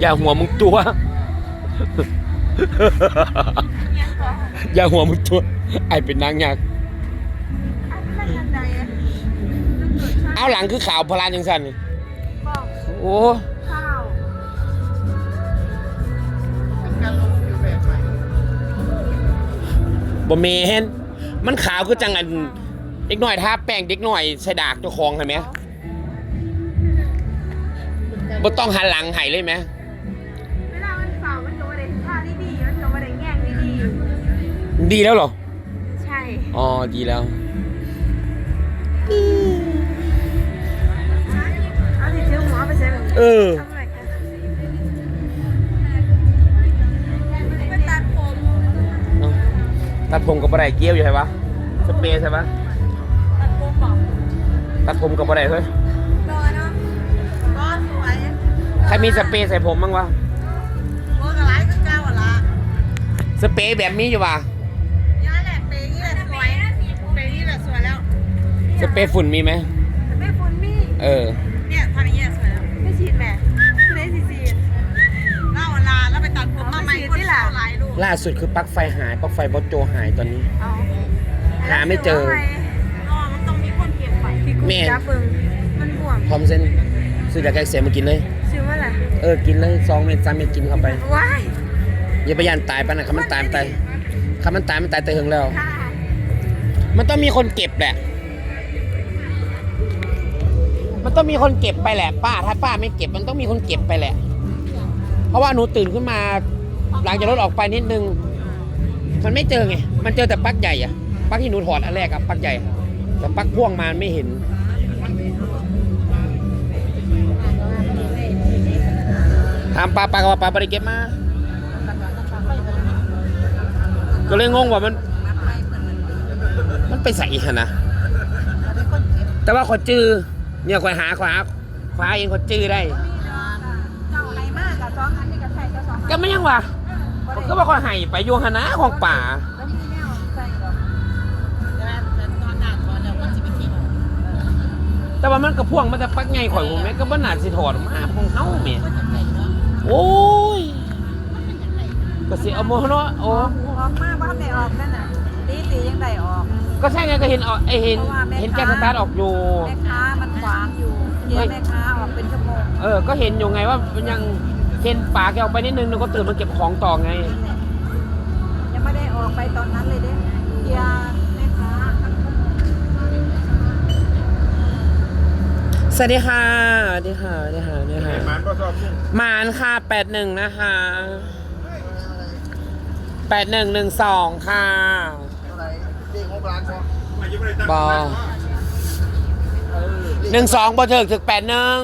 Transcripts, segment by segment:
อย่าหัวมึงตัวยังก่อนอย่าหัวมึงตัว ไอเป็นนางยักษ์อันนั้นอันใดอะเอาหลังคือข่าวพลานยังสันนี่บอกโอ้ข้าวบ่เมนมันขาวคือจังอันเด็กหน่อยทาแป้งเด็กหน่อยใส่ดากเจ้าของเห็นไหมบ่ต้องหันหลังให้เลยไหม ดีแล้วเหรอๆใช่ อ๋อ ดีแล้ว เอาสิถือหัวไปใส่แบบเออทำอะไรกันไปตัดผมเอ้าตัดผมกับบ่ได้เกี้ยวอยู่ใช่ปะสเปรย์ใช่ปะตัดผมบอกตัดผมกับบ่ได้เฮ้ย รอเนาะก็สวยใครมีสเปรย์ใส่ผมบ้างวะโอ้กระไรก็เก้าอะละ สเปรย์แบบนี้อยู่ปะ สเปรย์ฝุ่นมีไหมไม่ฝุ่นมี เออ เนี่ยทำอย่างเงี้ยสวยแล้วไม่ฉีดแหม่ไม่ได้ฉีดฉีดเล่าเวลาแล้วไปตัดผมมาใหม่คนเท่าไรลูกล่าสุดคือปลั๊กไฟหายปลั๊กไฟบอสโจหายตอนนี้ เอาหาไม่เจอ อ๋อมันต้องมีคนเก็บไปพี่กุ้แม่งจับเบิ่งมันบวมพร้อมเส้นซื้อยาแก้อักเสียมากินเลยชื่อว่าอะไรเออ กินเลยสองเม็ดสามเม็ดกินเข้าไปว้ายอย่าไปยันตายปะนะคำมันตายมันตายคำมันตายมันตายแต่หึงแล้ว ค่ะมันต้องมีคนเก็บแหละ มันต้องมีคนเก็บไปแหละ ป้า ถ้าป้าไม่เก็บมันต้องมีคนเก็บไปแหละ เพราะว่าหนูตื่นขึ้นมาหลังจากรถออกไปนิดนึง มันไม่เจอไง มันเจอแต่ปลั๊กใหญ่อะปลั๊กที่หนูถอดอันแรกอะปลั๊กใหญ่ แต่ปลั๊กพ่วงมาไม่เห็น ถามป้าป้าก็ว่าป้าไม่ได้เก็บมา ก็เลยงงว่ามัน มันไปใส่หนนะ แต่ว่าขอจือ เนี่ยคอยหาขวาขวาเองขอจื้อได้ เจ้าไหนมากกับสองอันนี้กับใส่กับสองก็ไม่ยังวะผมก็ว่าขอยให้ไปโยหนะของป่า แล้วนี่แนวใส่ดอกแต่ว่ามันกระพ่วงมันจะปักไงข่อยผมแม่ก็บ่น่าสิถอดออกมาของเฮาแม่โอ้ยก็สิเอาโมเนาะโอ้ ออกออกมากว่าไม่ออกนั่นน่ะ ตีตียังได้ออก ก็ใช่ไงก็เห็นออกไอเห็น เพราะว่าแม่เห็นแกสตาร์ทออกอยู่ แม่ค้ามันขวางอยู่เดี๋ยวแม่ค้าออกเป็นชั่วโมงเออ ก็เห็นอยู่ไงว่ามันยังเห็นป่าแกออกไปนิดนึงแล้วก็ตื่นมาเก็บของต่อไงยังไม่ได้ออกไปตอนนั้นเลยเด้เฮียแม่ค้าสวัสดีค่ะ สวัสดีค่ะ สวัสดีค่ะสวัสดีค่ะมันก็ชอบยุ่งหมานค่ะแปดหนึ่งนะคะแปดหนึ่งหนึ่งสองค่ะ บอหนึ่งสองบอถึกถึกแปดหนึ่ง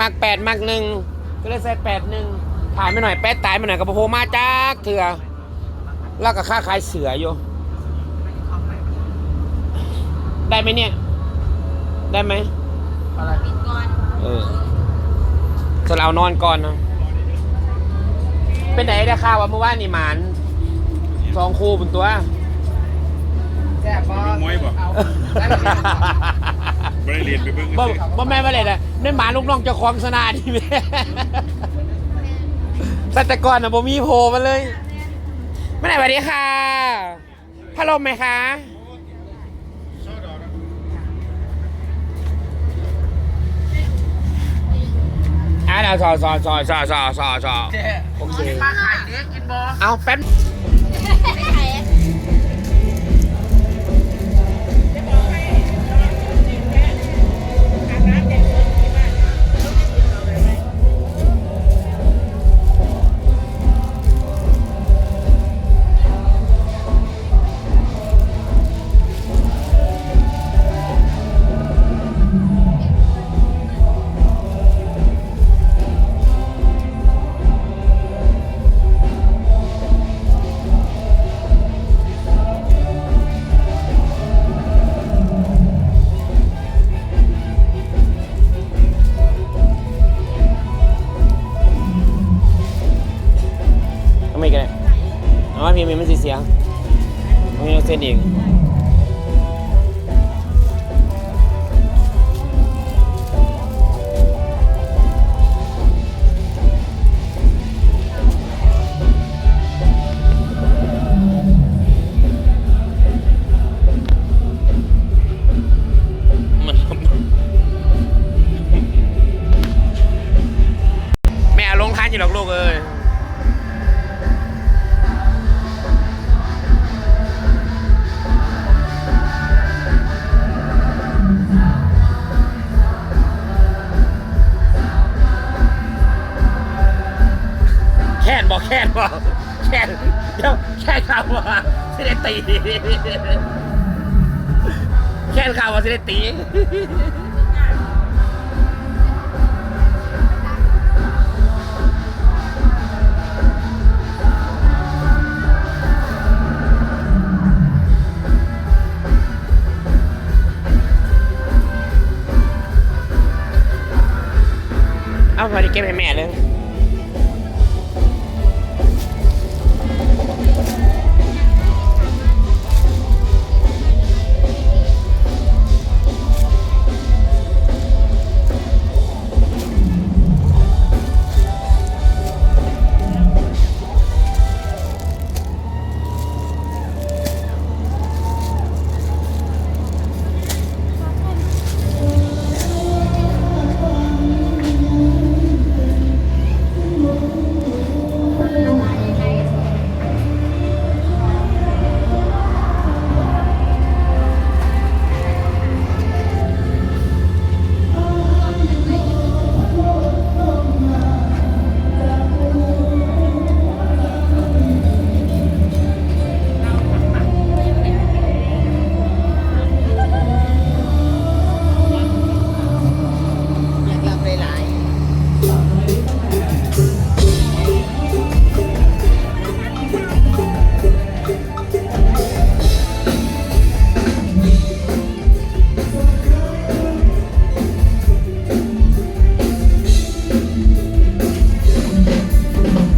มักแปดมักหนึ่งก็เลยใส่แปดหนึ่งผ่านไปหน่อยแปดตายไปหน่อยกับโพมาจักเถื่อแล้วก็ค่าขายเสืออยู่ ได้ไหมเนี่ย ได้ไหมอะไรเออจะเรานอนก่อนเนาะเป็นไหนได้ข่าวว่าเมื่อวานนี่หมานสองคู่บนตัว แซ่บบอมวยบ่ไม่ได้เรียนไปเบิ่งบ่บ่แม่นว่าเลยนะนั่นหมาลูกน้องเจ้าของสนานี่แม่สัตว์กรน่ะบ่มีโผล่มาเลยไม่ไหนสวัสดีค่ะพัดลมไหมคะอะเดี๋ยวซอซอซอซอซอซอซอโอเคปลาไข่เด็กกินบอเอาแป๊บทำ มีมีมันสีเสียมันมีเส้นอีกแม่ลงท้ายอยู่หรอกลูกเอ้ย ซ็นเองแค่บอกแค่เดี๋ยวแค่ข่าวว่าเสได็จตีแค่ข่าวว่าเสได็จตีเอาพอดีเก็บให้แม่เลย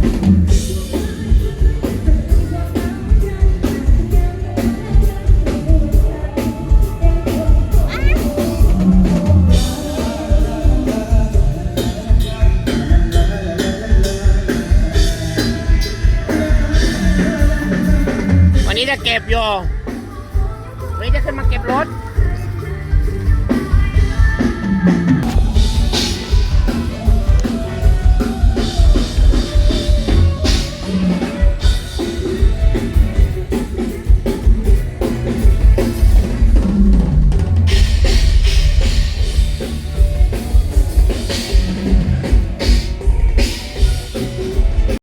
วันนี้จะเก็บอยู่วันนี้จะขึ้นมาเก็บรถ